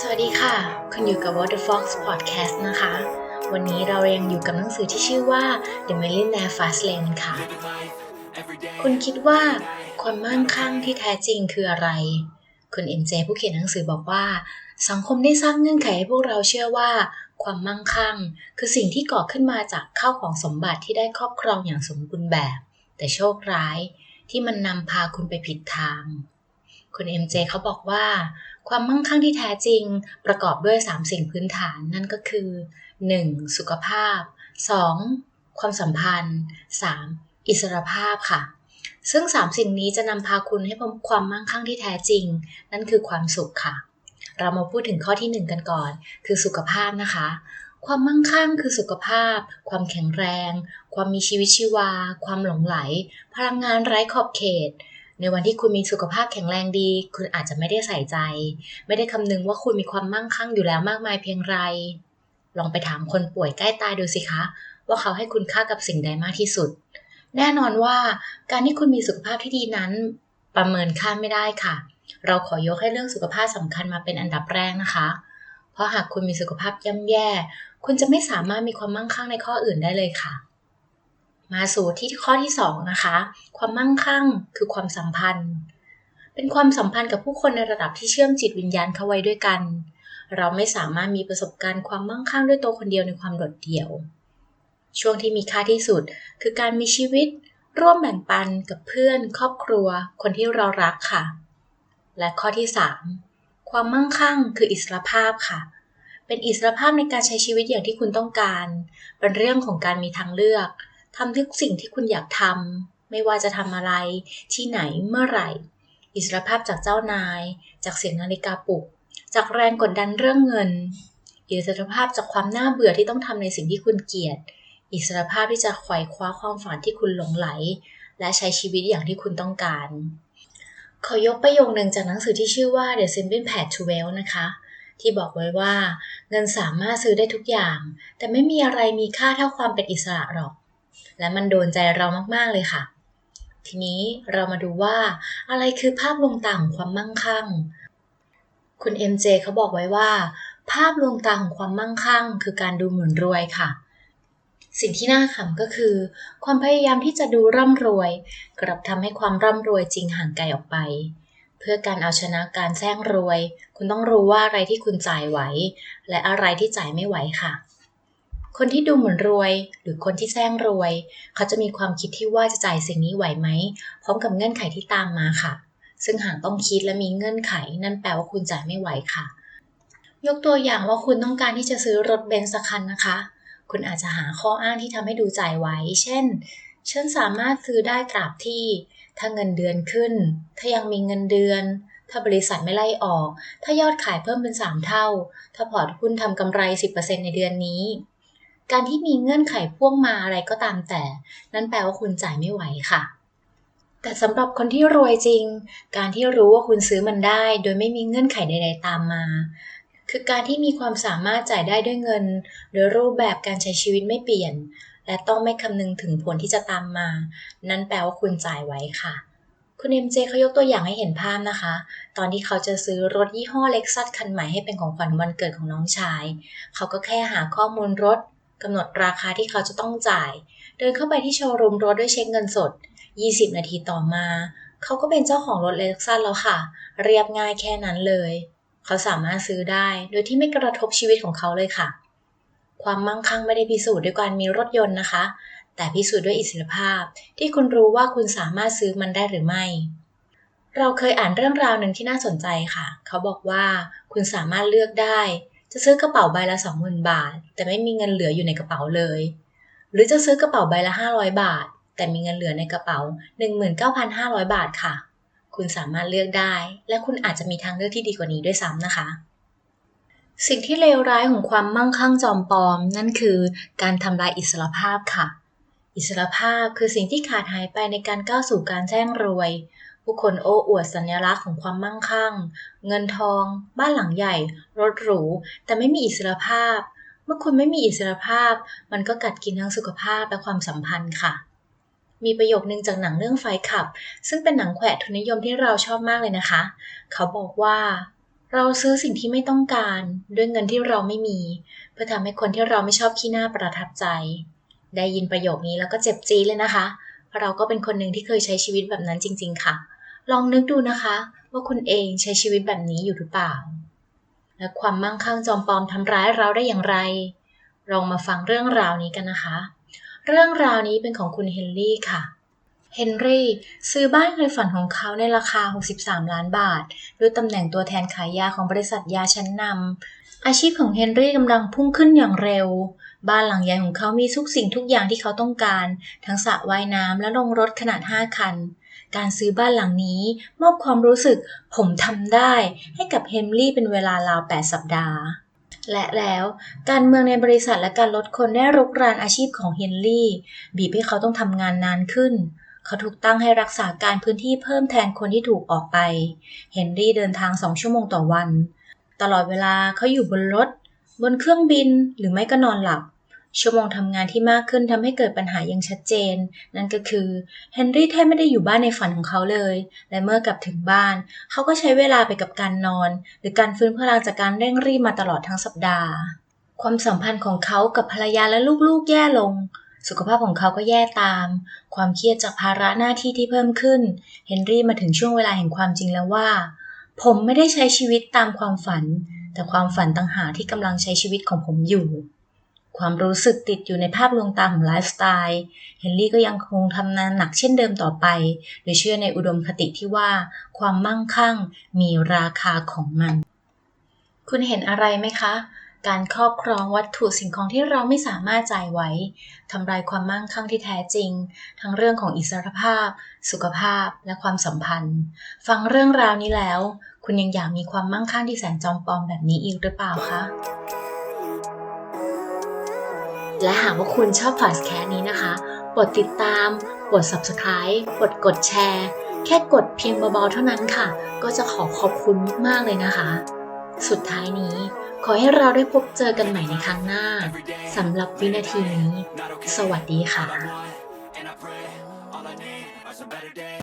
สวัสดีค่ะ คุณอยู่กับ Water Fox Podcast นะคะ วันนี้เรายังอยู่กับหนังสือที่ชื่อว่า The Millionaire Fast Lane ค่ะ คุณคิดว่าความมั่งคั่งที่แท้จริงคืออะไร คุณเอ็นเจผู้เขียนหนังสือบอกว่า สังคมได้สร้างเงื่อนไขให้พวกเราเชื่อว่า ความมั่งคั่ง คือสิ่งที่ก่อขึ้นมาจากข้าวของสมบัติที่ได้ครอบครองอย่างสมบูรณ์แบบ แต่โชคร้ายที่มันนำพาคุณไปผิดทาง คุณเอ็มเจเขาบอกว่า ความมั่งคั่งที่แท้จริงประกอบด้วย 3 สิ่งพื้นฐานนั่นก็คือ 1. สุขภาพ 2. ความสัมพันธ์ 3. อิสรภาพค่ะ ซึ่ง 3 สิ่งนี้จะนำพาคุณให้พบความมั่งคั่งที่แท้จริง นั่นคือความสุขค่ะ เรามาพูดถึงข้อที่ 1 กันก่อน คือสุขภาพนะคะ ความมั่งคั่งคือสุขภาพ ความแข็งแรง ความมีชีวิตชีวา ความหลงไหล พลังงานไร้ขอบเขต ในวันที่คุณมีสุขภาพแข็งแรงดี คุณอาจจะไม่ได้ใส่ใจ ไม่ได้คำนึงว่าคุณมีความมั่งคั่งอยู่แล้วมากมายเพียงไร ลองไปถามคนป่วยใกล้ตายดูสิคะ ว่าเขาให้คุณค่ากับสิ่งใดมากที่สุด แน่นอนว่าการที่คุณมีสุขภาพที่ดีนั้น ประเมินค่าไม่ได้ค่ะ เราขอยกให้เรื่องสุขภาพสำคัญมาเป็นอันดับแรกนะคะ เพราะหากคุณมีสุขภาพย่ำแย่ คุณจะไม่สามารถมีความมั่งคั่งในข้ออื่นได้เลยค่ะ มาสู่ที่ข้อที่2นะคะ ความมั่งคั่งคือความสัมพันธ์ เป็นความสัมพันธ์กับผู้คนในระดับที่เชื่อมจิตวิญญาณเข้าไว้ด้วยกัน เราไม่สามารถมีประสบการณ์ความมั่งคั่งด้วยตัวคนเดียวในความโดดเดี่ยว ช่วงที่มีค่าที่สุด คือการมีชีวิต ร่วมแบ่งปันกับเพื่อน ครอบครัว คนที่เรารักค่ะ และข้อที่ 3 ความมั่งคั่งคืออิสรภาพค่ะเป็นอิสรภาพในการใช้ชีวิตอย่างที่คุณต้องการ เป็นเรื่องของการมีทางเลือก ทำทุกสิ่งที่คุณอยากทำไม่ว่าจะทำอะไรที่ไหนเมื่อไหร่ อิสรภาพจากเจ้านาย จากเสียงนาฬิกาปลุก จากแรงกดดันเรื่องเงิน อิสรภาพจากความน่าเบื่อที่ต้องทำในสิ่งที่คุณเกลียด อิสรภาพที่จะไขว่คว้าความฝันที่คุณหลงไหล และใช้ชีวิตอย่างที่คุณต้องการ ขอยกประโยคหนึ่งจากหนังสือที่ชื่อว่า The Simple Path to Wealth นะคะที่บอกไว้ว่าเงินสามารถซื้อได้ทุกอย่าง แต่ไม่มีอะไรมีค่าเท่าความเป็นอิสระหรอก และมันโดนใจเรามากๆเลยค่ะ ทีนี้เรามาดูว่าอะไรคือภาพลวงตาของความมั่งคั่ง คุณ MJ เขาบอกไว้ว่า ภาพลวงตาของความมั่งคั่ง คือการดูเหมือนรวยค่ะ สิ่งที่น่าขำก็คือ ความพยายามที่จะดูร่ำรวย กลับทำให้ความร่ำรวยจริงห่างไกลออกไปเพื่อการเอาชนะการแซงรวย คุณต้องรู้ว่าอะไรที่คุณจ่ายไหว และอะไรที่จ่ายไม่ไหวค่ะ คนที่ดูเหมือนรวย หรือคนที่แซงรวย เขาจะมีความคิดที่ว่าจะจ่ายสิ่งนี้ไหวไหม พร้อมกับเงื่อนไขที่ตามมาค่ะ ซึ่งหากต้องคิดและมีเงื่อนไข นั่นแปลว่าคุณจ่ายไม่ไหวค่ะ ยกตัวอย่างว่าคุณต้องการที่จะซื้อรถเบนซ์สักคันนะคะ คุณอาจจะหาข้ออ้างที่ทำให้ดูจ่ายไหว เช่น ฉันสามารถซื้อได้ตราบที่ ถ้าเงินเดือนขึ้น ถ้ายังมีเงินเดือนถ้าบริษัทไม่ไล่ออก ถ้ายอดขายเพิ่มเป็น 3 เท่า ถ้าพอร์ตหุ้นทำกำไร 10%ในเดือนนี้ การที่มีเงื่อนไขพ่วงมาอะไรก็ตามแต่ นั่นแปลว่าคุณจ่ายไม่ไหวค่ะ แต่สำหรับคนที่รวยจริง การที่รู้ว่าคุณซื้อมันได้ โดยไม่มีเงื่อนไขใดๆตามมา คือการที่มีความสามารถจ่ายได้ด้วยเงิน โดยรูปแบบการใช้ชีวิตไม่เปลี่ยน และต้องไม่คำนึงถึงผลที่จะตามมา นั่นแปลว่าคุณจ่ายไว้ค่ะคุณเอ็มเจเขายกตัวอย่างให้เห็นภาพนะคะ ตอนที่เขาจะซื้อรถยี่ห้อเล็กซัสคันใหม่ให้เป็นของขวัญวันเกิดของน้องชาย เขาก็แค่หาข้อมูลรถ กำหนดราคาที่เขาจะต้องจ่าย เดินเข้าไปที่โชว์รูมรถด้วยเช็คเงินสด 20 นาทีต่อมา เขาก็เป็นเจ้าของรถเล็กซัสแล้วค่ะ เรียบง่ายแค่นั้นเลย เขาสามารถซื้อได้โดยที่ไม่กระทบชีวิตของเขาเลยค่ะ ความมั่งคั่งไม่ได้พิสูจน์ด้วยการมีรถยนต์นะคะ แต่พิสูจน์ด้วยอิสรภาพ ที่คุณรู้ว่าคุณสามารถซื้อมันได้หรือไม่เราเคยอ่านเรื่องราวหนึ่งที่น่าสนใจค่ะ เขาบอกว่าคุณสามารถเลือกได้ จะซื้อกระเป๋าใบละ20,000บาท แต่ไม่มีเงินเหลืออยู่ในกระเป๋าเลย หรือจะซื้อกระเป๋าใบละ500บาท แต่มีเงินเหลือในกระเป๋า19,500บาทค่ะ คุณสามารถเลือกได้ และคุณอาจจะมีทางเลือกที่ดีกว่านี้ด้วยซ้ำนะคะ สิ่งที่เลวร้ายของความมั่งคั่งจอมปลอม นั่นคือการทำลายอิสรภาพค่ะ อิสรภาพคือสิ่งที่ขาดหายไปในการก้าวสู่การแจ้งรวย ผู้คนโอ้อวดสัญลักษณ์ของความมั่งคั่ง เงินทอง บ้านหลังใหญ่ รถหรู แต่ไม่มีอิสรภาพ เมื่อคุณไม่มีอิสรภาพ มันก็กัดกินทั้งสุขภาพและความสัมพันธ์ค่ะ มีประโยคนึงจากหนังเรื่องไฟขับ ซึ่งเป็นหนังแขวะทุนนิยมที่เราชอบมากเลยนะคะ เขาบอกว่า เราซื้อสิ่งที่ไม่ต้องการ ด้วยเงินที่เราไม่มี เพื่อทำให้คนที่เราไม่ชอบขี้หน้าประทับใจ ได้ยินประโยคนี้แล้วก็เจ็บจีเลยนะคะ เพราะเราก็เป็นคนหนึ่งที่เคยใช้ชีวิตแบบนั้นจริง ๆ ค่ะ ลองนึกดูนะคะ ว่าคุณเองใช้ชีวิตแบบนี้อยู่หรือเปล่า และความมั่งคั่งจอมปลอมทำร้ายเราได้อย่างไร ลองมาฟังเรื่องราวนี้กันนะคะ เรื่องราวนี้เป็นของคุณเฮนรี่ค่ะเฮนรี่ซื้อบ้านในฝันของเขาในราคา 63 ล้านบาท ด้วยตำแหน่งตัวแทนขายยาของบริษัทยาชั้นนำ อาชีพของเฮนรี่กำลังพุ่งขึ้นอย่างเร็ว บ้านหลังใหญ่ของเขามีทุกสิ่งทุกอย่างที่เขาต้องการ ทั้งสระว่ายน้ำและโรงรถขนาด 5 คัน การซื้อบ้านหลังนี้มอบความรู้สึกผมทำได้ให้กับเฮนรี่เป็นเวลาราว 8 สัปดาห์ และแล้วการเมืองในบริษัทและการลดคนได้รุกรานอาชีพของเฮนรี่ บีบให้เขาต้องทำงานนานขึ้น เขาถูกตั้งให้รักษาการพื้นที่เพิ่มแทนคนที่ถูกออกไป เฮนรี่เดินทางสองชั่วโมงต่อวัน ตลอดเวลาเขาอยู่บนรถ บนเครื่องบินหรือไม่ก็นอนหลับ ชั่วโมงทำงานที่มากขึ้นทำให้เกิดปัญหาอย่างชัดเจน นั่นก็คือเฮนรี่แทบไม่ได้อยู่บ้านในฝันของเขาเลย และเมื่อกลับถึงบ้าน เขาก็ใช้เวลาไปกับการนอน หรือการฟื้นพลังจากการเร่งรีบมาตลอดทั้งสัปดาห์ ความสัมพันธ์ของเขากับภรรยาและลูกๆแย่ลง สุขภาพของเขาก็แย่ตาม ความเครียดจากภาระหน้าที่ที่เพิ่มขึ้น เฮนรี่มาถึงช่วงเวลาแห่งความจริงแล้วว่า ผมไม่ได้ใช้ชีวิตตามความฝัน แต่ความฝันต่างหากที่กำลังใช้ชีวิตของผมอยู่ ความรู้สึกติดอยู่ในภาพลวงตาของไลฟ์สไตล์ เฮนรี่ก็ยังคงทำงานหนักเช่นเดิมต่อไป โดยเชื่อในอุดมคติที่ว่า ความมั่งคั่งมีราคาของมัน คุณเห็นอะไรไหมคะ การครอบครองวัตถุสิ่งของที่เราไม่สามารถจ่ายไว้ทำลายความมั่งคั่งที่แท้จริง ทั้งเรื่องของอิสรภาพ สุขภาพ และความสัมพันธ์ ฟังเรื่องราวนี้แล้ว คุณยังอยากมีความมั่งคั่งที่แสนจอมปลอมแบบนี้อีกหรือเปล่าคะ และหากว่าคุณชอบพอดแคสต์นี้นะคะ กดติดตาม กด subscribe กดกดแชร์ แค่กดเพียงเบาๆเท่านั้นค่ะ ก็จะขอขอบคุณมากๆเลยนะคะ สุดท้ายนี้ ขอให้เราได้พบเจอกันใหม่ในครั้งหน้าสำหรับวินาทีนี้ สวัสดีค่ะ